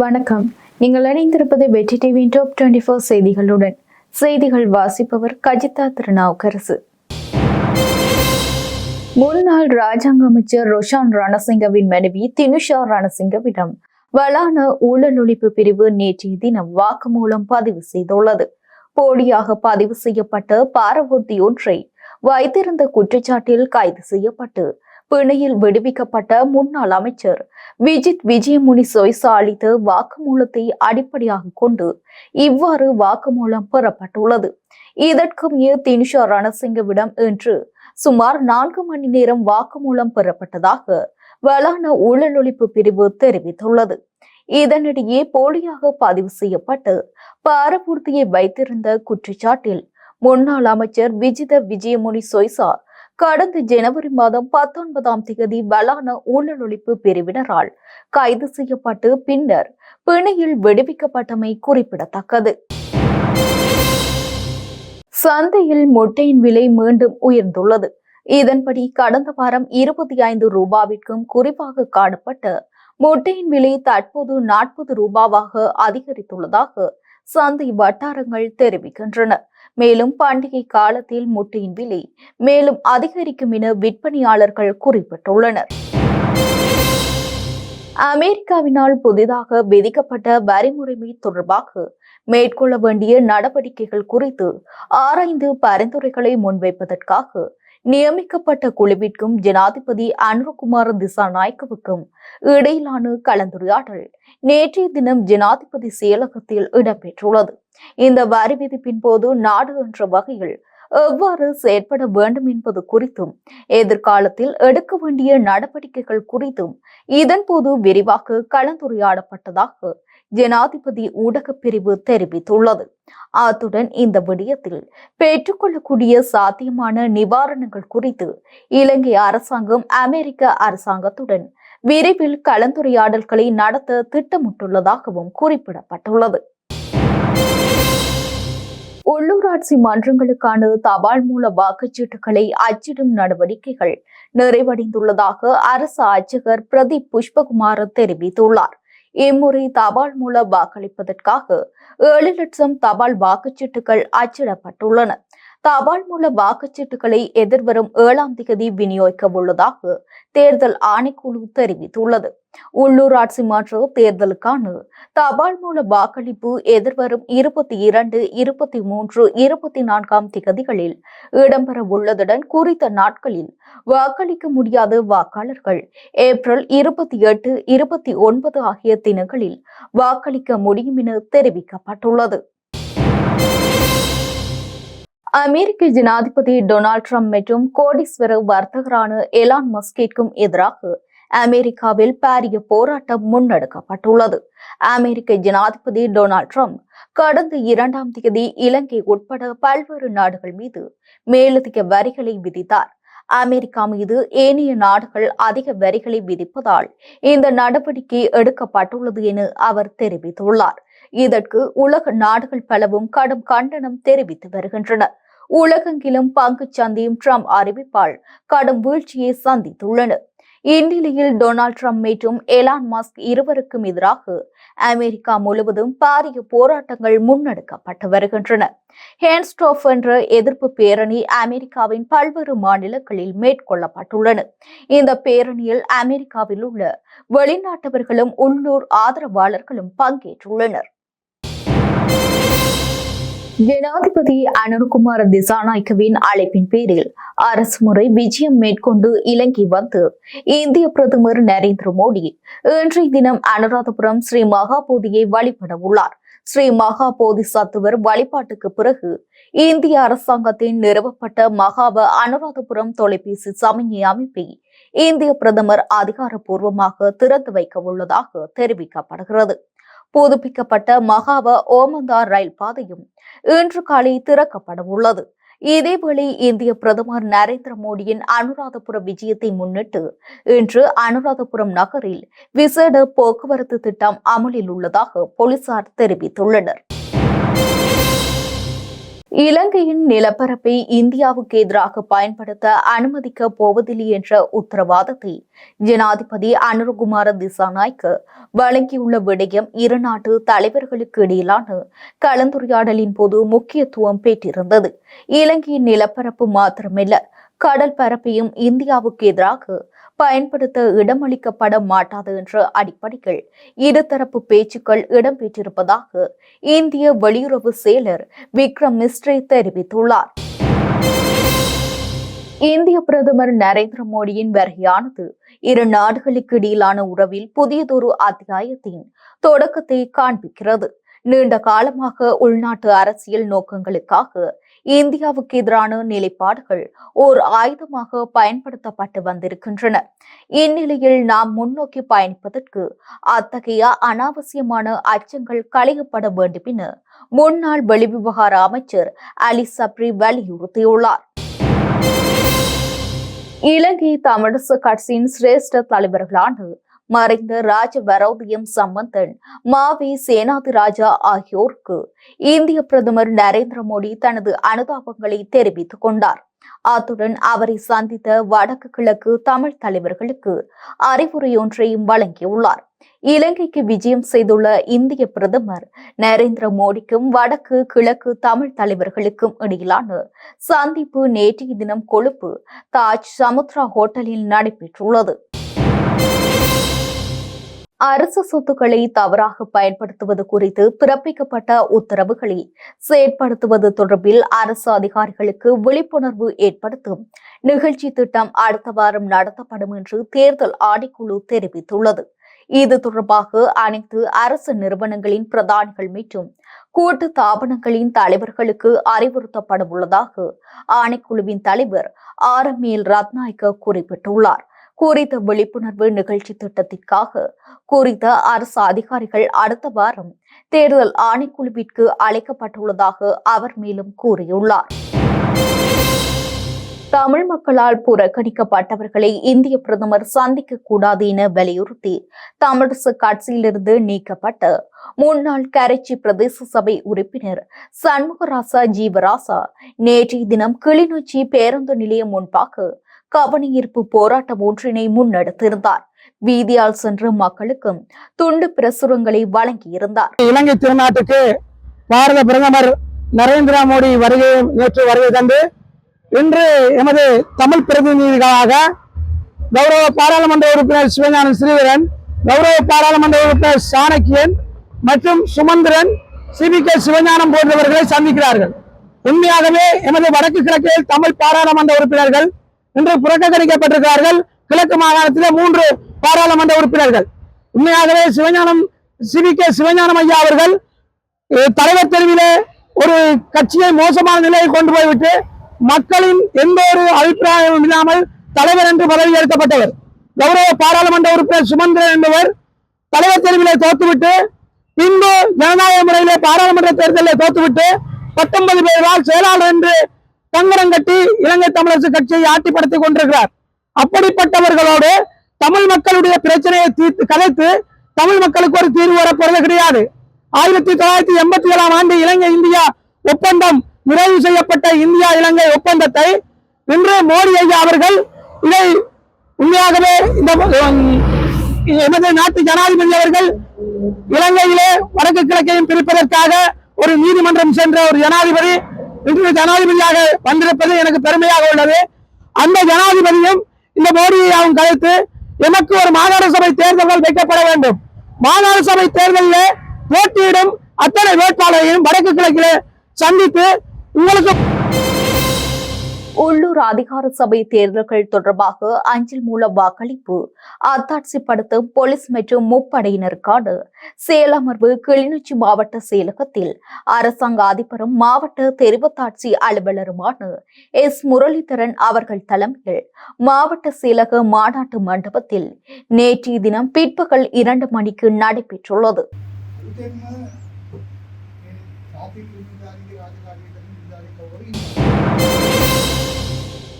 வணக்கம். நீங்கள் இணைந்திருப்பது வெற்றி டிவியின் டாப் டுவெண்டி ஃபோர் செய்திகளுடன். செய்திகள் வாசிப்பவர் கஜிதா திருநாவுக்கரசு. முன்னாள் ராஜாங்க அமைச்சர் ரொஷான் ரணசிங்கவின் மனைவி தினுஷா ரணசிங்கவிடம் வளான ஊழல் ஒழிப்பு பிரிவு நேற்றைய தினம் வாக்குமூலம் பதிவு செய்துள்ளது. போலியாக பதிவு செய்யப்பட்ட பாரவூர்த்தி ஒன்றை வைத்திருந்த குற்றச்சாட்டில் கைது செய்யப்பட்டு பிணையில் விடுவிக்கப்பட்ட முன்னாள் அமைச்சர் விஜித் விஜயமுனி சொய்சா அளித்த வாக்குமூலத்தை அடிப்படையாக கொண்டு இவ்வாறு வாக்குமூலம் பெறப்பட்டுள்ளது. இதற்கமைய தினுஷா ரணசிங்கவிடம் இன்று சுமார் நான்கு மணி நேரம் வாக்குமூலம் பெறப்பட்டதாக வளான ஊழலொழிப்பு பிரிவு தெரிவித்துள்ளது. இதனிடையே போலியாக பதிவு செய்யப்பட்டு பாரபூர்த்தியை வைத்திருந்த குற்றச்சாட்டில் முன்னாள் அமைச்சர் விஜித விஜயமுனி சொய்சா கடந்த ஜனவரி மாதம் பத்தொன்பதாம் தேதி வலான ஊழல் ஒழிப்பு பிரிவினரால் கைது செய்யப்பட்டு பின்னர் பிணையில் விடுவிக்கப்பட்டமை குறிப்பிடத்தக்கது. சந்தையில் முட்டையின் விலை மீண்டும் உயர்ந்துள்ளது. இதன்படி கடந்த வாரம் இருபத்தி ஐந்து ரூபாவிற்கும் குறைவாக காணப்பட்ட முட்டையின் விலை தற்போது நாற்பது ரூபாவாக அதிகரித்துள்ளதாக சந்தை வட்டாரங்கள் தெரிவிக்கின்றன. மேலும் பண்டிகை காலத்தில் முட்டையின் விலை மேலும் அதிகரிக்கும் என விற்பனையாளர்கள் குறிப்பிட்டுள்ளனர். அமெரிக்காவினால் புதிதாக விதிக்கப்பட்ட வரி முறைமை தொடர்பாக மேற்கொள்ள வேண்டிய நடவடிக்கைகள் குறித்து ஆராய்ந்து பரிந்துரைகளை முன்வைப்பதற்காக நியமிக்கப்பட்ட குழுவிற்கும் ஜனாதிபதி அனுரகுமார் திசாநாயக்கவுக்கும் இடையிலான கலந்துரையாடல் நேற்றைய தினம் ஜனாதிபதி செயலகத்தில் இடம்பெற்றுள்ளது. இந்த வரி விதிப்பின் போது நாடு என்ற வகையில் எவ்வாறு செயற்பட வேண்டும் என்பது குறித்தும் எதிர்காலத்தில் எடுக்க வேண்டிய நடவடிக்கைகள் குறித்தும் இதன்போது விரிவாக கலந்துரையாடப்பட்டதாக ஜனாதிபதி ஊடகப் பிரிவு தெரிவித்துள்ளது. அத்துடன் இந்த விடயத்தில் பெற்றுக்கொள்ளக்கூடிய சாத்தியமான நிவாரணங்கள் குறித்து இலங்கை அரசாங்கம் அமெரிக்க அரசாங்கத்துடன் விரைவில் கலந்துரையாடல்களை நடத்த திட்டமிட்டுள்ளதாகவும் குறிப்பிடப்பட்டுள்ளது. உள்ளூராட்சி மன்றங்களுக்கான தபால் மூல வாக்குச்சீட்டுகளை அச்சிடும் நடவடிக்கைகள் நிறைவடைந்துள்ளதாக அரசு அர்ச்சகர் பிரதீப் புஷ்பகுமார் தெரிவித்துள்ளார். இம்முறை தபால் மூலம் வாக்களிப்பதற்காக ஏழு லட்சம் தபால் வாக்குச்சீட்டுகள் அச்சிடப்பட்டுள்ளன. தபால் மூல வாக்குச்சீட்டுகளை எதிர்வரும் ஏழாம் தேதி விநியோகிக்க உள்ளதாக தேர்தல் ஆணைக்குழு தெரிவித்துள்ளது. உள்ளூராட்சி மன்ற தேர்தலுக்கான தபால் மூல வாக்களிப்பு எதிர்வரும் இருபத்தி இரண்டு இருபத்தி மூன்று இருபத்தி நான்காம் திகதிகளில் இடம்பெற உள்ளதுடன் குறித்த நாட்களில் வாக்களிக்க முடியாத வாக்காளர்கள் ஏப்ரல் இருபத்தி எட்டு இருபத்தி ஒன்பது ஆகிய தினங்களில் வாக்களிக்க முடியும் என தெரிவிக்கப்பட்டுள்ளது. அமெரிக்க ஜனாதிபதி டொனால்ட் ட்ரம்ப் மற்றும் கோடீஸ்வர வர்த்தகரான எலான் மஸ்கிற்கும் எதிராக அமெரிக்காவில் பாரிய போராட்டம் முன்னெடுக்கப்பட்டுள்ளது. அமெரிக்க ஜனாதிபதி டொனால்ட் ட்ரம்ப் கடந்த இரண்டாம் தேதி இலங்கை உட்பட பல்வேறு நாடுகள் மீது மேலதிக வரிகளை விதித்தார். அமெரிக்கா மீது ஏனைய நாடுகள் அதிக வரிகளை விதிப்பதால் இந்த நடவடிக்கை எடுக்கப்பட்டுள்ளது என அவர் தெரிவித்துள்ளார். இதற்கு உலக நாடுகள் பலவும் கடும் கண்டனம் தெரிவித்து வருகின்றன. உலகெங்கிலும் பங்குச் சந்தையும் ட்ரம்ப் அறிவிப்பால் கடும் வீழ்ச்சியை சந்தித்துள்ளன. இந்நிலையில் டொனால்ட் ட்ரம்ப் மற்றும் எலான் மாஸ்க் இருவருக்கும் எதிராக அமெரிக்கா முழுவதும் பாரிய போராட்டங்கள் முன்னெடுக்கப்பட்டு வருகின்றன. ஹேன்ஸ்டோஃப் என்ற எதிர்ப்பு பேரணி அமெரிக்காவின் பல்வேறு மாநிலங்களில் மேற்கொள்ளப்பட்டுள்ளன. இந்த பேரணியில் அமெரிக்காவில் உள்ள வெளிநாட்டவர்களும் உள்ளூர் ஆதரவாளர்களும் பங்கேற்றுள்ளனர். ஜனாதிபதி அனுர்குமார் திசாநாயக்கவின் அழைப்பின் பேரில் அரசு முறை விஜயம் மேற்கொண்டு இலங்கை வந்து இந்திய பிரதமர் நரேந்திர மோடி இன்றைய தினம் அனுராதபுரம் ஸ்ரீ மகாபோதியை வழிபட உள்ளார். ஸ்ரீ மகாபோதி சத்துவர் வழிபாட்டுக்கு பிறகு இந்திய அரசாங்கத்தின் நிறுவப்பட்ட மகாவ அனுராதபுரம் தொலைபேசி சமிஞை அமைப்பை இந்திய பிரதமர் அதிகாரப்பூர்வமாக திறந்து வைக்க உள்ளதாக தெரிவிக்கப்படுகிறது. புதுப்பிக்கப்பட்ட மகாவ ஓமந்தார் ரயில் பாதையும் இன்று காலை திறக்கப்பட உள்ளது. இதேவேளை இந்திய பிரதமர் நரேந்திர மோடியின் அனுராதபுரம் விஜயத்தை முன்னிட்டு இன்று அனுராதபுரம் நகரில் விசேட போக்குவரத்து திட்டம் அமலில் உள்ளதாக போலீசார் தெரிவித்துள்ளனர். இலங்கையின் நிலப்பரப்பை இந்தியாவுக்கு எதிராக பயன்படுத்த அனுமதிக்க போவதில்லை என்ற உத்தரவாதத்தை ஜனாதிபதி அனுரகுமார திசாநாய்க்கு வழங்கியுள்ள விடயம் இரு நாட்டு தலைவர்களுக்கு இடையிலான கலந்துரையாடலின் போது முக்கியத்துவம் பெற்றிருந்தது. இலங்கையின் நிலப்பரப்பு மாத்திரமல்ல கடல் பரப்பையும் இந்தியாவுக்கு எதிராக பயன்படுத்த இடமளிக்கப்பட மாட்டாது என்ற அடிப்படையில் இருதரப்பு பேச்சுக்கள் இடம்பெற்றிருப்பதாக இந்திய வெளியுறவு செயலர் விக்ரம் மிஸ்ரி தெரிவித்துள்ளார். இந்திய பிரதமர் நரேந்திர மோடியின் வருகையானது இரு நாடுகளுக்கு இடையிலான உறவில் புதியதொரு அத்தியாயத்தின் தொடக்கத்தை காண்பிக்கிறது. நீண்ட காலமாக உள்நாட்டு அரசியல் நோக்கங்களுக்காக இந்தியாவுக்கு எதிரான நிலைப்பாடுகள் ஓர் ஆயுதமாக பயன்படுத்தப்பட்டு வந்திருக்கின்றன. இந்நிலையில் நாம் முன்னோக்கி பயணிப்பதற்கு அத்தகைய அனாவசியமான அச்சங்கள் களையப்பட வேண்டும் என முன்னாள் வெளிவிவகார அமைச்சர் அலி சப்ரி வலியுறுத்தியுள்ளார். இலங்கை தமிழிசு கட்சியின் சிரேஷ்ட தலைவர்களான மறைந்த ராஜ வரோதயம் சம்பந்தன் மாவி சேனாதி ராஜா ஆகியோருக்கு இந்திய பிரதமர் நரேந்திர மோடி தனது அனுதாபங்களை தெரிவித்துக் கொண்டார். அத்துடன் அவரை சந்தித்த வடக்கு கிழக்கு தமிழ் தலைவர்களுக்கு அறிவுரையொன்றையும் வழங்கியுள்ளார். இலங்கைக்கு விஜயம் செய்துள்ள இந்திய பிரதமர் நரேந்திர மோடிக்கும் வடக்கு கிழக்கு தமிழ் தலைவர்களுக்கும் இடையிலான சந்திப்பு நேற்றைய தினம் கொழுப்பு தாஜ் சமுத்ரா ஹோட்டலில் நடைபெற்றுள்ளது. அரசு சொத்துக்களை தவறாக பயன்படுத்துவது குறித்து பிறப்பிக்கப்பட்ட உத்தரவுகளை செயற்படுத்துவது தொடர்பில் அரசு அதிகாரிகளுக்கு விழிப்புணர்வு ஏற்படுத்தும் நிகழ்ச்சி திட்டம் அடுத்த வாரம் நடத்தப்படும் என்று தேர்தல் ஆணைக்குழு தெரிவித்துள்ளது. இது தொடர்பாக அனைத்து அரசு நிறுவனங்களின் பிரதானிகள் மற்றும் கூட்டு தாபனங்களின் தலைவர்களுக்கு அறிவுறுத்தப்பட உள்ளதாக ஆணைக்குழுவின் தலைவர் ஆர் எம் எல் ரத்நாயக்க குறிப்பிட்டுள்ளார். குறித்த விழிப்புணர்வு நிகழ்ச்சி திட்டத்திற்காக குறித்த அரசு அதிகாரிகள் அடுத்த வாரம் தேர்தல் ஆணைக்குழுவிற்கு அழைக்கப்பட்டுள்ளதாக அவர் மேலும் கூறியுள்ளார். தமிழ் மக்களால் புறக்கணிக்கப்பட்டவர்களை இந்திய பிரதமர் சந்திக்க கூடாது என வலியுறுத்தி தமிழரசு கட்சியிலிருந்து நீக்கப்பட்ட முன்னாள் கரைச்சி பிரதேச சபை உறுப்பினர் சண்முகராசா ஜீவராசா நேற்றைய தினம் கிளிநொச்சி பேருந்து நிலையம் முன்பாக கவனஈர்ப்பு போராட்டம் ஒன்றினை முன்னெடுத்திருந்தார். வீதியால் சென்று மக்களுக்கும் துண்டு பிரசுரங்களை வழங்கியிருந்தார். இலங்கை திருநாட்டுக்கு பாரத பிரதமர் நரேந்திர மோடி வருகை நேற்று வருகை தந்து இன்று எமது தமிழ் பிரதிநிதிகளாக கௌரவ பாராளுமன்ற உறுப்பினர் சிவஞானம் ஸ்ரீதரன் கௌரவ பாராளுமன்ற உறுப்பினர் சாணக்கியன் மற்றும் சுமந்திரன் சிபி கே சிவஞானம் போன்றவர்களை சந்திக்கிறார்கள். உண்மையாகவே எமது வடக்கு கிழக்கில் தமிழ் பாராளுமன்ற உறுப்பினர்கள் இன்று புறக்கணிக்கப்பட்டிருக்கிறார்கள். கிழக்கு மாகாணத்தில் மூன்று பாராளுமன்ற உறுப்பினர்கள். உண்மையாகவே சிவஞானம் சிவி கே சிவஞானம் ஐயா அவர்கள் தலைவர் தெருவிலே ஒரு கட்சியை மோசமான நிலையை கொண்டு போய்விட்டு மக்களின் எந்த ஒரு அபிப்பிராயமும் இல்லாமல் தலைவர் என்று பதவி ஏற்கப்பட்டவர் கௌரவ பாராளுமன்ற உறுப்பினர் சுமந்திரன் என்பவர் தலைவர் தெருவிலே தோத்துவிட்டு பின்பு ஜனநாயக முறையிலே பாராளுமன்ற தேர்தலில் தோத்துவிட்டு பத்தொன்பது பேரால் செயலாளர் என்று கங்கணம் கட்டி இலங்கை தமிழரசு கட்சியை ஆட்டிப்படுத்திக் கொண்டிருக்கிறார். அப்படிப்பட்டவர்களோடு தமிழ் மக்களுடைய பிரச்சனையை தீர்த்து கலைத்து தமிழ் மக்களுக்கு ஒரு தீர்வு வரப்போறது கிடையாது. ஆயிரத்தி தொள்ளாயிரத்தி எண்பத்தி ஏழாம் ஆண்டு இலங்கை இந்தியா ஒப்பந்தம் நிறைவு செய்யப்பட்ட இந்தியா இலங்கை ஒப்பந்தத்தை இன்று மோடி ஐயா அவர்கள் இதை உண்மையாகவே இந்த எமது நாட்டு ஜனாதிபதி அவர்கள் இலங்கையிலே வடக்கு கிழக்கையும் பிரிப்பதற்காக ஒரு நீதிமன்றம் சென்ற ஒரு ஜனாதிபதி இன்று ஜனாதிபதியாக வந்திருப்பது எனக்கு பெருமையாக உள்ளது. அந்த ஜனாதிபதியும் இந்த மோடியையும் கழித்து எனக்கு ஒரு மாகாண சபை தேர்தல்கள் வைக்கப்பட வேண்டும். மாகாண சபை தேர்தலில் போட்டியிடும் அத்தனை வேட்பாளரையும் வடக்கு கிழக்கில் சந்தித்து உங்களுக்கு உள்ளூர் அதிகார சபை தேர்தல்கள் தொடர்பாக அஞ்சல் மூல வாக்களிப்பு அத்தாட்சிப்படுத்தும் போலீஸ் மற்றும் முப்படையினருக்கான செயலமர்வு கிளிநொச்சி மாவட்ட செயலகத்தில் அரசாங்க அதிபரும் மாவட்ட தெரிவத்தாட்சி அலுவலருமான எஸ் முரளிதரன் அவர்கள் தலைமையில் மாவட்ட செயலக மாநாட்டு மண்டபத்தில் நேற்றைய தினம் பிற்பகல் இரண்டு மணிக்கு நடைபெற்றுள்ளது Thank you.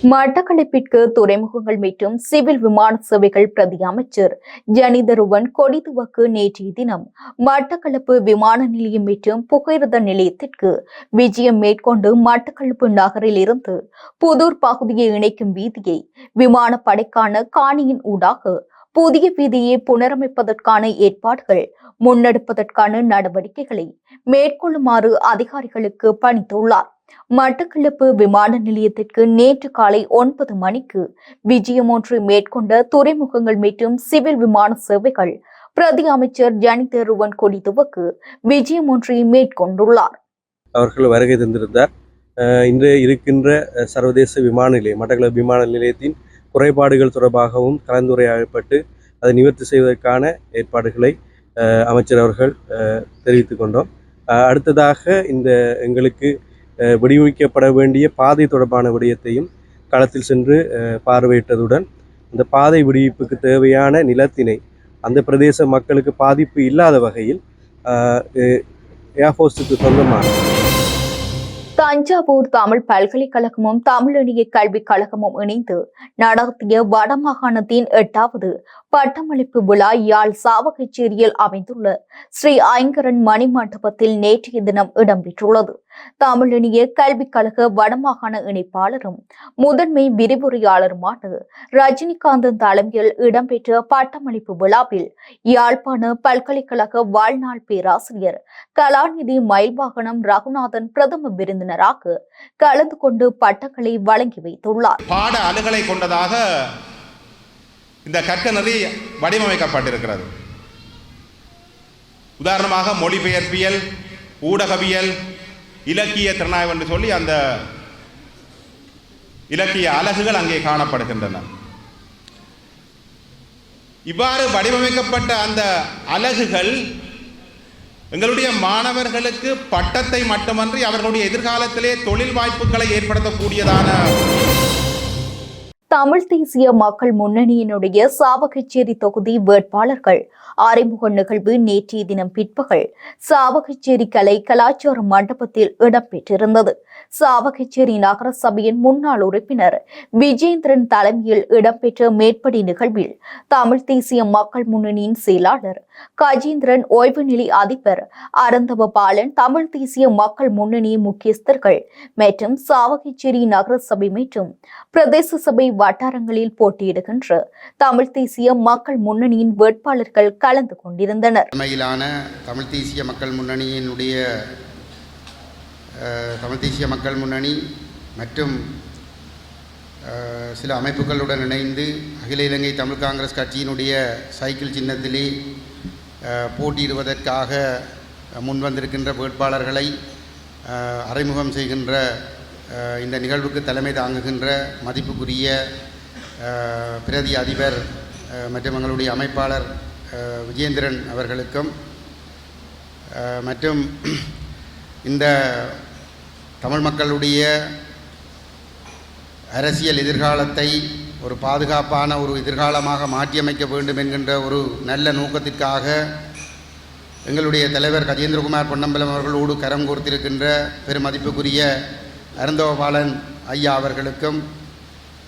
மட்டக்களப்பிற்கு துறைமுகங்கள் மற்றும் சிவில் விமான சேவைகள் பிரதி அமைச்சர் ஜனிதருவன் கொடிதுவக்கு நேற்றைய தினம் மட்டக்களப்பு விமான நிலையம் மற்றும் புகையிரத நிலையத்திற்கு விஜயம் மேற்கொண்டு மட்டக்களப்பு நகரில் இருந்து புதூர் பகுதியை இணைக்கும் வீதியை விமானப்படைக்கான காணியின் ஊடாக புதிய வீதியை புனரமைப்பதற்கான ஏற்பாடுகள் முன்னெடுப்பதற்கான நடவடிக்கைகளை மேற்கொள்ளுமாறு அதிகாரிகளுக்கு பணித்துள்ளார். மட்டக்களப்பு விமான நிலையத்திற்கு நேற்று காலை ஒன்பது மணிக்கு விஜயம் ஒன்று மேற்கொண்ட துறைமுகங்கள் மற்றும் சிவில் விமான சேவைகள் பிரதி அமைச்சர் ஜனித ருவன் கொடிதுவக்கு விஜயம் ஒன்றை மேற்கொண்டுள்ளார். அவர்கள் வருகை தந்திருந்தார். அஹ் இன்று இருக்கின்ற சர்வதேச விமான நிலையம் மட்டக்களப்பு விமான நிலையத்தின் குறைபாடுகள் தொடர்பாகவும் கலந்துரையாடப்பட்டு அதை நிவர்த்தி செய்வதற்கான ஏற்பாடுகளை அஹ், அமைச்சர் அவர்கள் அஹ், தெரிவித்துக் கொண்டோம். அஹ், அடுத்ததாக இந்த எங்களுக்கு விடுவிக்கப்பட வேண்டிய பாதை தொடர்பான விடயத்தையும் களத்தில் சென்று பார்வையிட்டதுடன் அந்த பாதை விடுவிப்புக்கு தேவையான நிலத்தினை அந்த பிரதேச மக்களுக்கு பாதிப்பு இல்லாத வகையில் ஏர்ஃபோர்ஸுக்கு சொந்தமான தஞ்சாவூர் தமிழ் பல்கலைக்கழகமும் தமிழணிய கல்விக் கழகமும் இணைந்து நடத்திய வடமாகாணத்தின் எட்டாவது பட்டமளிப்பு விழா யாழ் சாவகச்சேரியில் அமைந்துள்ள ஸ்ரீ ஐங்கரன் மணி மண்டபத்தில் நேற்றைய தினம் இடம்பெற்றுள்ளது தமிழினிய கல்விக் கழக வடமாகாண இணைப்பாளரும் முதன்மை விரிவுரையாளருமான ரஜினிகாந்தன் தலைமையில் இடம்பெற்ற பட்டமளிப்பு விழாவில் யாழ்ப்பாண பல்கலைக்கழக வாழ்நாள் பேராசிரியர் கலாநிதி மயில்வாகனம் ரகுநாதன் பிரதம விருந்தினராக கலந்து கொண்டு பட்டங்களை வழங்கி வைத்துள்ளார். பாட அணுகலை கொண்டதாக இந்த கற்க வடிவமைக்கப்பட்டிருக்கிறது. உதாரணமாக மொழிபெயர்ப்பியல் ஊடகவியல் இலக்கிய திறனாய்வு என்று சொல்லி அந்த இலக்கிய அலகுகள் அங்கே காணப்படுகின்றன. இவ்வாறு வடிவமைக்கப்பட்ட அந்த அலகுகள் எங்களுடைய மாணவர்களுக்கு பட்டத்தை மட்டுமன்றி அவர்களுடைய எதிர்காலத்திலே தொழில் வாய்ப்புகளை ஏற்படுத்தக்கூடியதான தமிழ் தேசிய மக்கள் முன்னணியினுடைய சாவகச்சேரி தொகுதி வேட்பாளர்கள். அறிமுக நிகழ்வு நேற்றைய தினம் பிற்பகல் சாவகச்சேரி கலை கலாச்சார மண்டபத்தில் இடம்பெற்றிருந்தது. சாவகச்சேரி நகர சபையின் முன்னாள் உறுப்பினர் விஜேந்திரன் தலைமையில் இடம்பெற்ற மேற்படி நிகழ்வில் தமிழ் தேசிய மக்கள் முன்னணியின் செயலாளர் கஜேந்திரன் ஓய்வு நிலை அதிபர் அரந்தவ பாலன் தமிழ் தேசிய மக்கள் முன்னணி முக்கியஸ்தர்கள் மற்றும் சாவகச்சேரி நகர சபை மற்றும் பிரதேச சபை வட்டாரங்களில் போட்டியிடுகின்ற தமிழ் தேசிய மக்கள் முன்னணியின் வேட்பாளர்கள் கலந்து கொண்டிருந்தனர். தமிழ் தேசிய மக்கள் முன்னணியினுடைய சமதேசிய மக்கள் முன்னணி மற்றும் சில அமைப்புகளுடன் இணைந்து அகில இலங்கை தமிழ் காங்கிரஸ் கட்சியினுடைய சைக்கிள் சின்னத்திலே போட்டியிடுவதற்காக முன்வந்திருக்கின்ற வேட்பாளர்களை அறிமுகம் செய்கின்ற இந்த நிகழ்வுக்கு தலைமை தாங்குகின்ற மதிப்புக்குரிய பிரதி அதிபர் மற்றும் எங்களுடைய அமைப்பாளர் விஜேந்திரன் அவர்களுக்கும் மற்றும் இந்த தமிழ் மக்களுடைய அரசியல் எதிர்காலத்தை ஒரு பாதுகாப்பான ஒரு எதிர்காலமாக மாற்றியமைக்க வேண்டும் என்கின்ற ஒரு நல்ல நோக்கத்திற்காக எங்களுடைய தலைவர் கஜேந்திரகுமார் பொன்னம்பலம் அவர்களோடு கரம் கோர்த்திருக்கின்ற பெருமதிப்புக்குரிய அருந்தோபாலன் ஐயா அவர்களுக்கும்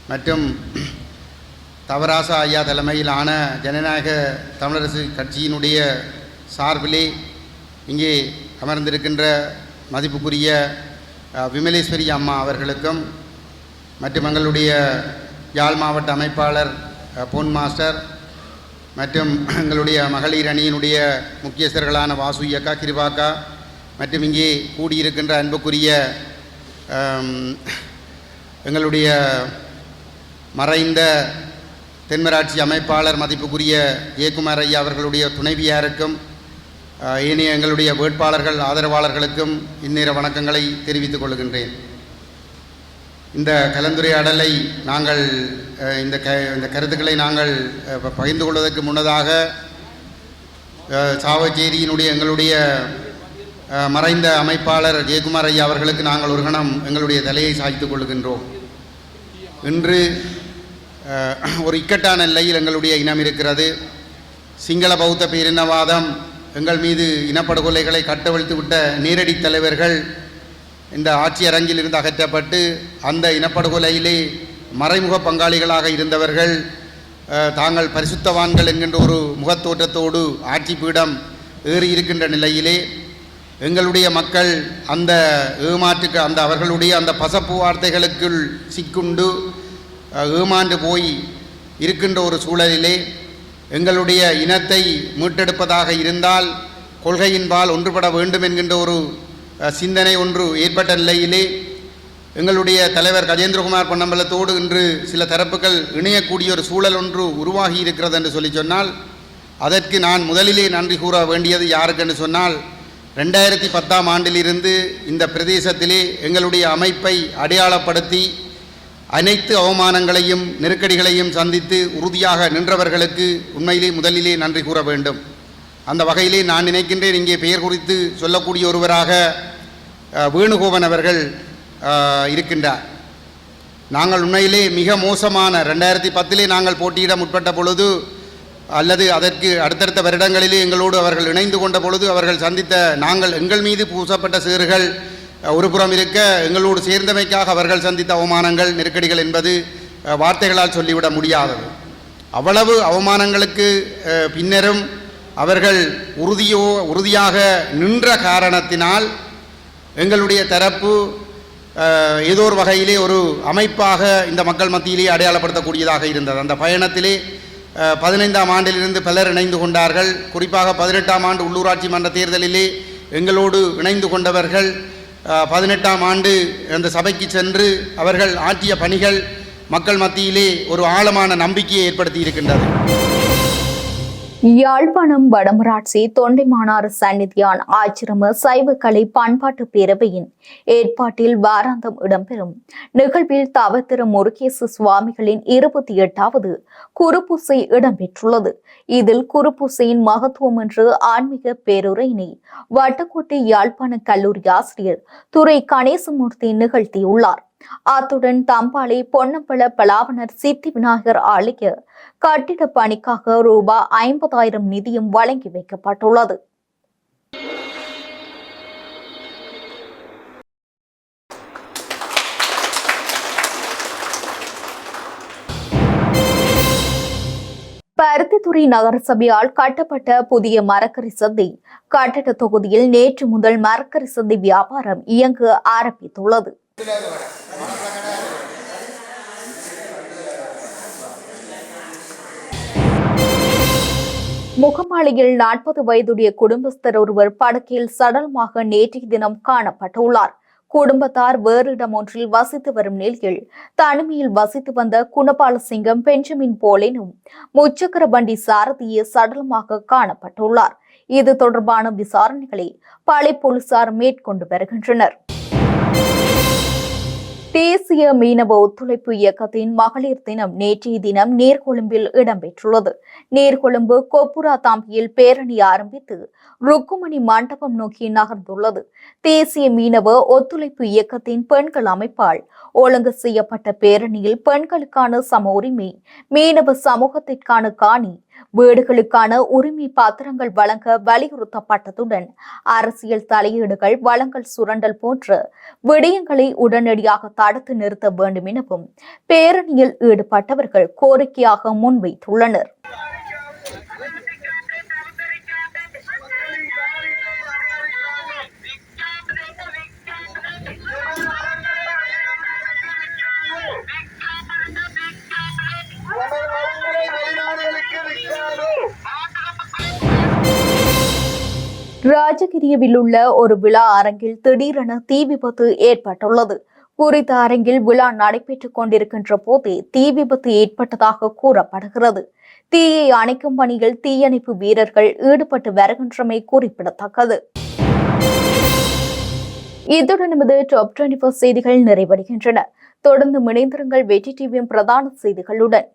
மற்றும் தவராசா ஐயா தலைமையிலான ஜனநாயக தமிழரசு கட்சியினுடைய சார்பிலே இங்கே அமர்ந்திருக்கின்ற மதிப்புக்குரிய விமலேஸ்வரி அம்மா அவர்களுக்கும் மற்றும் எங்களுடைய யாழ் மாவட்ட அமைப்பாளர் பொன் மாஸ்டர் மற்றும் எங்களுடைய மகளிர் அணியினுடைய முக்கியஸ்தர்களான வாசு இயக்கா கிருபாக்கா மற்றும் இங்கே கூடியிருக்கின்ற அன்புக்குரிய எங்களுடைய மறைந்த தென்மராட்சி அமைப்பாளர் மதிப்புக்குரிய ஏகுமார் ஐயா அவர்களுடைய துணைவியாருக்கும் இனி எங்களுடைய வேட்பாளர்கள் ஆதரவாளர்களுக்கும் இந்நேர வணக்கங்களை தெரிவித்துக் கொள்கின்றேன். இந்த கலந்துரையாடலை நாங்கள் இந்த க இந்த கருத்துக்களை நாங்கள் பகிர்ந்து கொள்வதற்கு முன்னதாக சாவச்சேரியினுடைய எங்களுடைய மறைந்த அமைப்பாளர் ஜெயக்குமார் ஐயா அவர்களுக்கு நாங்கள் ஒரு கணம் எங்களுடைய தலையை சாய்த்துக் கொள்கின்றோம். இன்று ஒரு இக்கட்டான நிலையில் எங்களுடைய இனம் இருக்கிறது. சிங்கள பௌத்த பேரினவாதம் எங்கள் மீது இனப்படுகொலைகளை கட்டவிழ்த்து விட்ட நேரடி தலைவர்கள் இந்த ஆட்சி அரங்கில் இருந்து அகற்றப்பட்டு அந்த இனப்படுகொலையிலே மறைமுக பங்காளிகளாக இருந்தவர்கள் தாங்கள் பரிசுத்தவான்கள் என்கின்ற ஒரு முகத்தோற்றத்தோடு ஆட்சி பீடம் ஏறி இருக்கின்ற நிலையிலே எங்களுடைய மக்கள் அந்த ஏமாற்றுக்கு அந்த அவர்களுடைய அந்த பசப்பு வார்த்தைகளுக்குள் சிக்குண்டு ஏமாண்டு போய் இருக்கின்ற ஒரு சூழலிலே எங்களுடைய இனத்தை மீட்டெடுப்பதாக இருந்தால் கொள்கையின்பால் ஒன்றுபட வேண்டும் என்கின்ற ஒரு சிந்தனை ஒன்று ஏற்பட்ட நிலையிலே எங்களுடைய தலைவர் கஜேந்திரகுமார் பொன்னம்பலத்தோடு இன்று சில தரப்புகள் இணையக்கூடிய ஒரு சூழல் ஒன்று உருவாகி இருக்கிறது என்று சொல்லி சொன்னால் அதற்கு நான் முதலிலே நன்றி கூற வேண்டியது யாருக்கு என்று சொன்னால் ரெண்டாயிரத்தி பத்தாம் ஆண்டிலிருந்து இந்த பிரதேசத்திலே எங்களுடைய அமைப்பை அடையாளப்படுத்தி அனைத்து அவமானங்களையும் நெருக்கடிகளையும் சந்தித்து உறுதியாக நின்றவர்களுக்கு உண்மையிலே முதலிலே நன்றி கூற வேண்டும். அந்த வகையிலே நான் நினைக்கின்றேன் இங்கே பெயர் குறித்து சொல்லக்கூடிய ஒருவராக வேணுகோபன் அவர்கள் இருக்கின்றார். நாங்கள் உண்மையிலே மிக மோசமான ரெண்டாயிரத்தி பத்திலே நாங்கள் போட்டியிட முற்பட்ட பொழுது அல்லது அதற்கு அடுத்தடுத்த வருடங்களிலே எங்களோடு அவர்கள் இணைந்து கொண்ட பொழுது அவர்கள் சந்தித்த நாங்கள் எங்கள் மீது பூசப்பட்ட சேறுகள் ஒருபுறம் இருக்க எங்களோடு சேர்ந்தமைக்காக அவர்கள் சந்தித்த அவமானங்கள் நெருக்கடிகள் என்பது வார்த்தைகளால் சொல்லிவிட முடியாதது. அவ்வளவு அவமானங்களுக்கு பின்னரும் அவர்கள் உறுதியோ உறுதியாக நின்ற காரணத்தினால் எங்களுடைய தரப்பு ஏதோ ஒரு வகையிலே ஒரு அமைப்பாக இந்த மக்கள் மத்தியிலே அடையாளப்படுத்தக்கூடியதாக இருந்தது. அந்த பயணத்திலே பதினைந்தாம் ஆண்டிலிருந்து பலர் இணைந்து கொண்டார்கள். குறிப்பாக பதினெட்டாம் ஆண்டு உள்ளூராட்சி மன்ற தேர்தலிலே எங்களோடு இணைந்து கொண்டவர்கள் பதினெட்டாம் ஆண்டு அந்த சபைக்கு சென்று அவர்கள் ஆற்றிய பணிகள் மக்கள் மத்தியிலே ஒரு ஆழமான நம்பிக்கையை ஏற்படுத்தி இருக்கின்றது. யாழ்ப்பாணம் வடமராட்சி தொண்டைமானார் சந்நிதியான் ஆச்சிரம சைவ கலை பண்பாட்டு பேரவையின் ஏற்பாட்டில் வாராந்தம் இடம்பெறும். நிகழ்வில் தவத்திரு முருகேசு சுவாமிகளின் இருபத்தி எட்டாவது குறுப்பூசை இடம்பெற்றுள்ளது. இதில் குருபூசையின் மகத்துவம் என்று ஆன்மீக பேருரையினை வட்டக்கோட்டை யாழ்ப்பாண கல்லூரி ஆசிரியர் துறை கணேசமூர்த்தி நிகழ்த்தியுள்ளார். அத்துடன் தம்பாளை பொன்னம்பல பலாவனர் சித்தி விநாயகர் ஆலய கட்டிட பணிக்காக ரூபாய் ஐம்பதாயிரம் நிதியும் வழங்கி வைக்கப்பட்டுள்ளது. பருத்தித்துறை நகரசபையால் கட்டப்பட்ட புதிய மரக்கறி சந்தை. கட்டட தொகுதியில் நேற்று முதல் மரக்கறி சந்தை வியாபாரம் இயங்க ஆரம்பித்துள்ளது. முகமாளியில் நாற்பது வயதுடைய குடும்பஸ்தர் ஒருவர் படுக்கையில் சடலமாக நேற்றைய தினம் காணப்பட்டுள்ளார். குடும்பத்தார் வேறு இடம் ஒன்றில் வசித்து வரும் நிலையில் தனிமையில் வசித்து வந்த குணபாலசிங்கம் பெஞ்சமின் போலேனும் முச்சக்கர வண்டி சாரதியே சடலமாக காணப்பட்டுள்ளார். இது தொடர்பான விசாரணைகளை பழை போலீசார் மேற்கொண்டு வருகின்றனர். தேசிய மீனவ ஒத்துழைப்பு இயக்கத்தின் மகளிர் தினம் நேற்றைய தினம் நீர்கொழும்பில் இடம்பெற்றுள்ளது. நீர்கொழும்பு கொப்புரா தாம்பியில் பேரணி ஆரம்பித்து ருக்குமணி மண்டபம் நோக்கி நகர்ந்துள்ளது. தேசிய மீனவ ஒத்துழைப்பு இயக்கத்தின் பெண்கள் அமைப்பால் ஒழுங்கு செய்யப்பட்ட பேரணியில் பெண்களுக்கான சம உரிமை மீனவ சமூகத்திற்கான காணி வீடுகளுக்கான உரிமை பத்திரங்கள் வழங்க வலியுறுத்தப்பட்டதுடன் அரசியல் தலையீடுகள் வளங்கள் சுரண்டல் போன்ற விடயங்களை உடனடியாக தடுத்து நிறுத்த வேண்டும் எனவும் பேரணியில் ஈடுபட்டவர்கள் கோரிக்கையாக முன்வைத்துள்ளனர். ராஜகிரியவில் உள்ள ஒரு விழா அரங்கில் திடீரென தீ விபத்து ஏற்பட்டுள்ளது. குறித்த அரங்கில் விழா நடைபெற்றுக் கொண்டிருக்கின்ற போதே தீ விபத்து ஏற்பட்டதாக கூறப்படுகிறது. தீயை அணைக்கும் பணியில் தீயணைப்பு வீரர்கள் ஈடுபட்டு வருகின்றமை குறிப்பிடத்தக்கது. இத்துடன் நமது டாப் டுவெண்டி செய்திகள் நிறைவடைகின்றன. தொடர்ந்து இணைந்திருங்கள் வெற்றி டிவியின் பிரதான செய்திகளுடன்.